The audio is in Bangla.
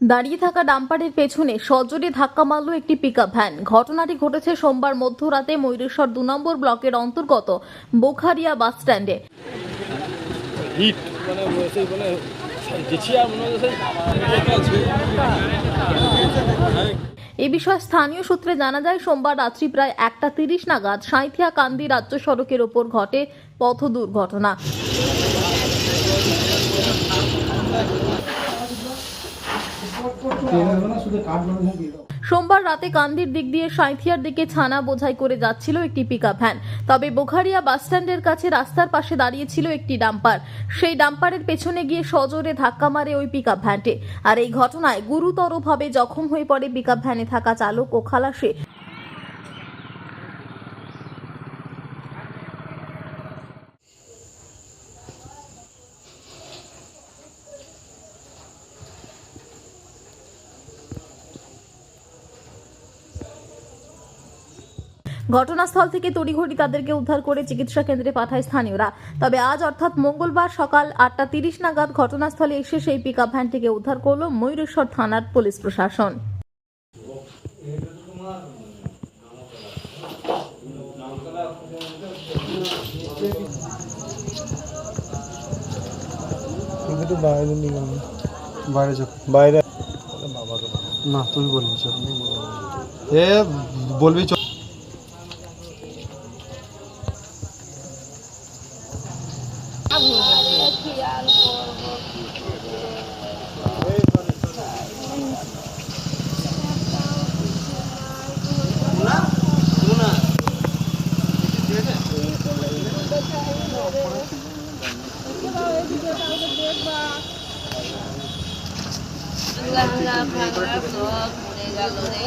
দাঁড়িয়ে থাকা ডাম্পারের পেছনে সজোরে ধাক্কা মারল একটি পিকআপ ভ্যান ঘটনাটি ঘটেছে সোমবার মধ্যরাতে ময়ূরেশ্বর দু নম্বর ব্লকের অন্তর্গত বোখারিয়া বাস স্ট্যান্ডে। এ বিষয়ে স্থানীয় সূত্রে জানা যায় সোমবার রাত্রি প্রায় একটা তিরিশ নাগাদ সাঁইথিয়া কান্দি রাজ্য সড়কের ওপর ঘটে পথ দুর্ঘটনা সোমবার রাতে কান্দির দিক দিয়ে সাঁথিয়ার দিকে ছানা বোঝাই করে যাচ্ছিল একটি পিকআপ ভ্যান তবে বোখারিয়া বাস স্ট্যান্ডের কাছে রাস্তার পাশে দাঁড়িয়েছিল একটি ডাম্পার। সেই ডাম্পারের পেছনে গিয়ে সজোরে ধাক্কা মারে ওই পিকআপ ভ্যানটি আর এই ঘটনায় গুরুতরভাবে জখম হয়ে পড়ে পিকআপ ভ্যানে থাকা চালক ও খালাসে। ঘটনাস্থল থেকে তড়িঘড়ি তাদেরকে উদ্ধার করে চিকিৎসা কেন্দ্রে পাঠায় স্থানীয়রা। তবে আজ অর্থাৎ মঙ্গলবার সকাল আটটা তিরিশ নাগাদ ঘটনাস্থলে এসে সেই পিকআপ ভ্যানটিকে উদ্ধার করল ময়ূরেশ্বর থানার পুলিশ প্রশাসন। বাইরে নিয়ে বাইরে না তুই বলবি চল এ বলবি চল। ভাঙা ভাঙা সব মরে গেল রে